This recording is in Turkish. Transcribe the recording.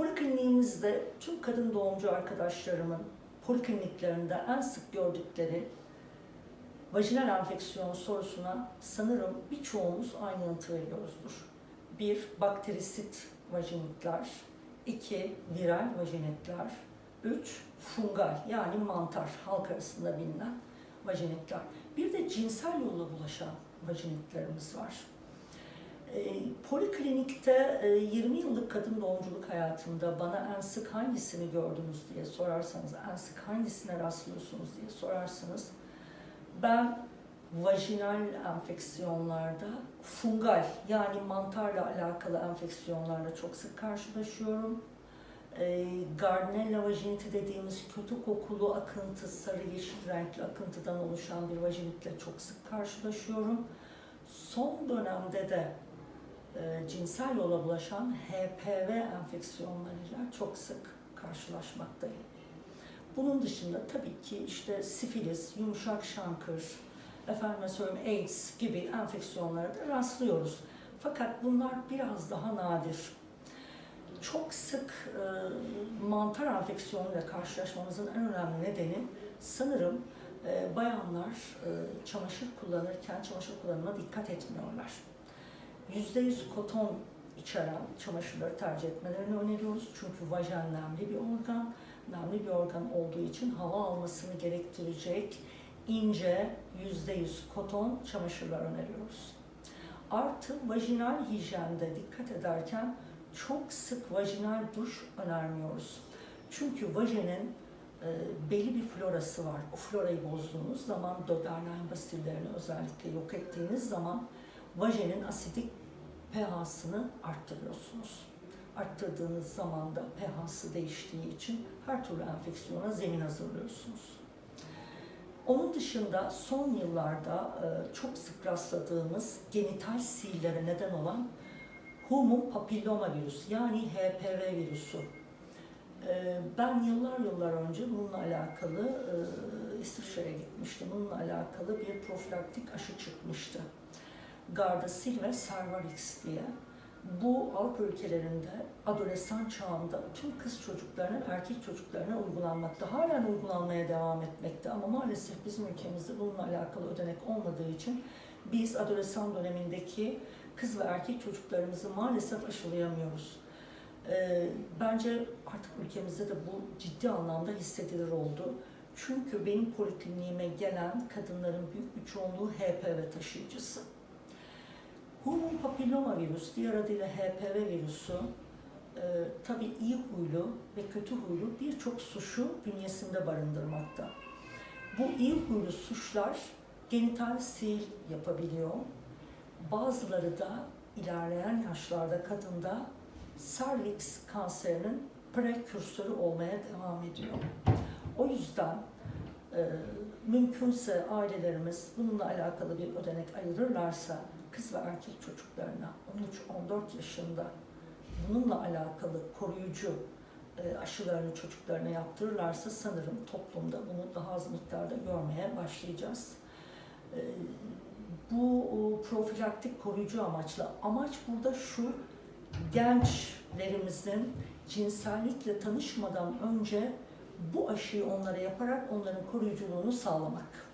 Polikliniğimizde tüm kadın doğumcu arkadaşlarımın polikliniklerinde en sık gördükleri vajinal enfeksiyon sorusuna sanırım birçoğumuz aynı yanıtı veriyoruzdur. Bir, bakterisit vajinitler. iki viral vajinitler. Üç, fungal yani mantar halk arasında bilinen vajinitler. Bir de cinsel yolla bulaşan vajinitlerimiz var. E, poliklinikte e, 20 yıllık kadın doğumculuk hayatımda bana en sık hangisini gördünüz diye sorarsanız, en sık hangisine rastlıyorsunuz diye sorarsanız ben vajinal enfeksiyonlarda fungal yani mantarla alakalı enfeksiyonlarla çok sık karşılaşıyorum. E, Gardnerella vajiniti dediğimiz kötü kokulu akıntı, sarı yeşil renkli akıntıdan oluşan bir vajinitle çok sık karşılaşıyorum. Son dönemde de e, cinsel yola bulaşan HPV enfeksiyonlarıyla çok sık karşılaşmaktayım. Bunun dışında tabii ki işte sifilis, yumuşak şankır, efendime söyleyeyim AIDS gibi enfeksiyonlara da rastlıyoruz. Fakat bunlar biraz daha nadir. Çok sık e, mantar enfeksiyonuyla karşılaşmamızın en önemli nedeni sanırım e, bayanlar e, çamaşır kullanırken çamaşır kullanımına dikkat etmiyorlar. %100 koton içeren çamaşırları tercih etmelerini öneriyoruz. Çünkü vajen nemli bir organ. Nemli bir organ olduğu için hava almasını gerektirecek ince %100 koton çamaşırlar öneriyoruz. Artı vajinal hijyende dikkat ederken çok sık vajinal duş önermiyoruz. Çünkü vajenin e, belli bir florası var. O florayı bozduğunuz zaman Doderlein basillerini özellikle yok ettiğiniz zaman vajenin asidik pH'sını arttırıyorsunuz. Arttırdığınız zaman da pH'sı değiştiği için her türlü enfeksiyona zemin hazırlıyorsunuz. Onun dışında son yıllarda e, çok sık rastladığımız genital sihirlere neden olan human papilloma virüsü yani HPV virüsü. E, Ben yıllar yıllar önce bununla alakalı e, İsviçre'ye gitmiştim. Bununla alakalı bir profilaktik aşı çıkmıştı. Gardasil ve Cervarix diye. Bu Avrupa ülkelerinde adolesan çağında tüm kız çocuklarının erkek çocuklarına uygulanmakta. Halen uygulanmaya devam etmekte ama maalesef bizim ülkemizde bununla alakalı ödenek olmadığı için biz adolesan dönemindeki kız ve erkek çocuklarımızı maalesef aşılayamıyoruz. Ee, bence artık ülkemizde de bu ciddi anlamda hissedilir oldu. Çünkü benim polikliniğime gelen kadınların büyük bir çoğunluğu HPV taşıyıcısı. Human papilloma virüs, diğer adıyla HPV virüsü, e, tabii iyi huylu ve kötü huylu birçok suçu bünyesinde barındırmakta. Bu iyi huylu suçlar genital sil yapabiliyor. Bazıları da ilerleyen yaşlarda kadında serviks kanserinin prekürsörü olmaya devam ediyor. O yüzden e, mümkünse ailelerimiz bununla alakalı bir ödenek ayırırlarsa kız ve erkek çocuklarına 13-14 yaşında bununla alakalı koruyucu e, aşılarını çocuklarına yaptırırlarsa sanırım toplumda bunu daha az miktarda görmeye başlayacağız. E, Bu o, profilaktik koruyucu amaçla amaç burada şu gençlerimizin cinsellikle tanışmadan önce bu aşıyı onlara yaparak onların koruyuculuğunu sağlamak.